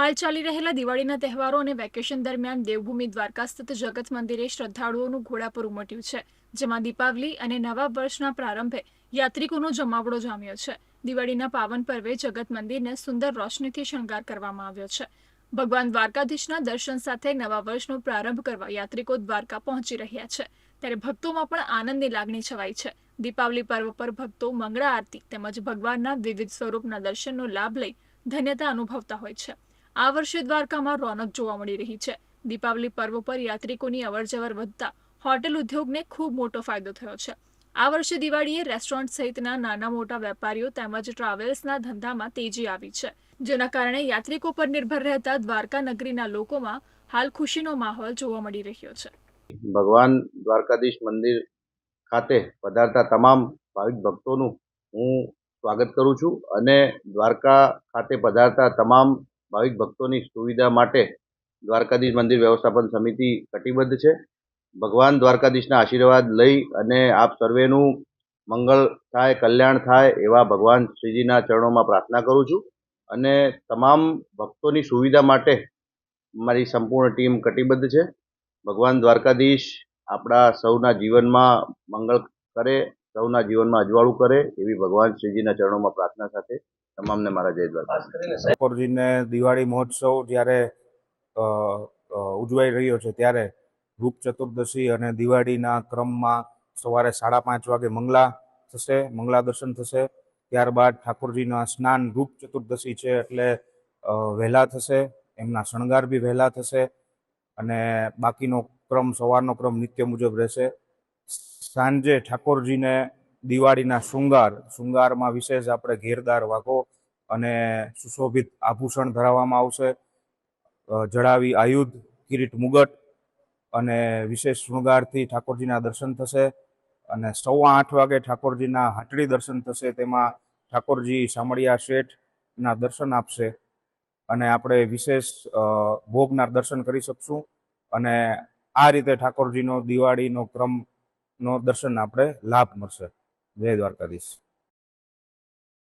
હાલ ચાલી રહેલા દિવાળીના તહેવારો અને વેકેશન દરમિયાન દેવભૂમિ દ્વારકા સ્થિત જગત મંદિરે શ્રદ્ધાળુઓનું ઘોડાપુર ઉમટ્યું છે, જેમાં દીપાવલી અને નવા વર્ષના પ્રારંભે યાત્રિકોનો જમાવડો જામ્યો છે. દિવાળીના પાવન પર્વે જગત મંદિરને સુંદર રોશનીથી શણગાર કરવામાં આવ્યો છે. ભગવાન દ્વારકાધીશના દર્શન સાથે નવા વર્ષનો પ્રારંભ કરવા યાત્રિકો દ્વારકા પહોંચી રહ્યા છે. ત્યારે ભક્તોમાં પણ આનંદની લાગણી છવાઈ છે. દીપાવલી પર્વ પર ભક્તો મંગળા આરતી તેમજ ભગવાનના વિવિધ સ્વરૂપના દર્શનનો લાભ લઈ ધન્યતા અનુભવતા હોય છે. આ વર્ષે દ્વારકામાં રોનક જોવા મળી રહી છે. દીપાવલી પર્વ પર યાત્રિકોની અવરજવર વધતા હોટેલ ઉદ્યોગને ખૂબ મોટો ફાયદો થયો છે. આ વર્ષે દિવાળીએ રેસ્ટોરન્ટ સહિતના નાના મોટા વેપારીઓ તેમજ ટ્રાવેલ્સના ધંધામાં તેજી આવી છે. જેના કારણે યાત્રિકો પર નિર્ભર રહેતા દ્વારકા નગરીના લોકોમાં હાલ ખુશીનો માહોલ જોવા મળી રહ્યો છે. ભગવાન દ્વારકાધીશ મંદિર ખાતે પધારતા તમામ ભાવિક ભક્તોનું હું સ્વાગત કરું છું અને દ્વારકા ખાતે પધારતા તમામ ભાવિક ભક્તોની સુવિધા માટે દ્વારકાધીશ મંદિર વ્યવસ્થાપન સમિતિ કટિબદ્ધ છે. ભગવાન દ્વારકાધીશના આશીર્વાદ લઈ અને આપ સર્વેનું મંગળ થાય, કલ્યાણ થાય એવા ભગવાન શ્રીજીના ચરણોમાં પ્રાર્થના કરું છું. અને તમામ ભક્તોની સુવિધા માટે મારી સંપૂર્ણ ટીમ કટિબદ્ધ છે. ભગવાન દ્વારકાધીશ આપણા સૌના જીવનમાં મંગળ કરે સૌના જીવનમાં અજવાળું કરે એવી ભગવાન શ્રીજીના ચરણોમાં પ્રાર્થના સાથે તમામને મારા જય દ્વારકા. ઠાકોરજીને દિવાળી મહોત્સવ જ્યારે ઉજવાઈ રહ્યો છે ત્યારે રૂપ ચતુર્દશી અને દિવાળીના ક્રમમાં સવારે સાડા પાંચ વાગે મંગલા થશે મંગલા દર્શન થશે. ત્યારબાદ ઠાકોરજીના સ્નાન રૂપ ચતુર્દશી છે એટલે વહેલા થશે એમના શણગાર બી વહેલા થશે અને બાકીનો ક્રમ સવારનો ક્રમ નિત્ય મુજબ રહેશે. સાંજે ઠાકોરજીને દિવાળીના શૃંગાર, શૃંગારમાં વિશેષ આપણે ઘેરદાર વાઘો અને સુશોભિત આભૂષણ ધરાવવામાં આવશે. જડાવી આયુધ, કિરીટ મુગટ અને વિશેષ શૃંગારથી ઠાકોરજીના દર્શન થશે અને સવા આઠ વાગે ઠાકોરજીના હાટડી દર્શન થશે. તેમાં ઠાકોરજી શામળિયા શેઠના દર્શન આપશે અને આપણે વિશેષ ભોગના દર્શન કરી શકશું અને આ રીતે ઠાકોરજીનો દિવાળીનો ક્રમનો દર્શન આપણે લાભ મળશે. જય દ્વારકાધીશ.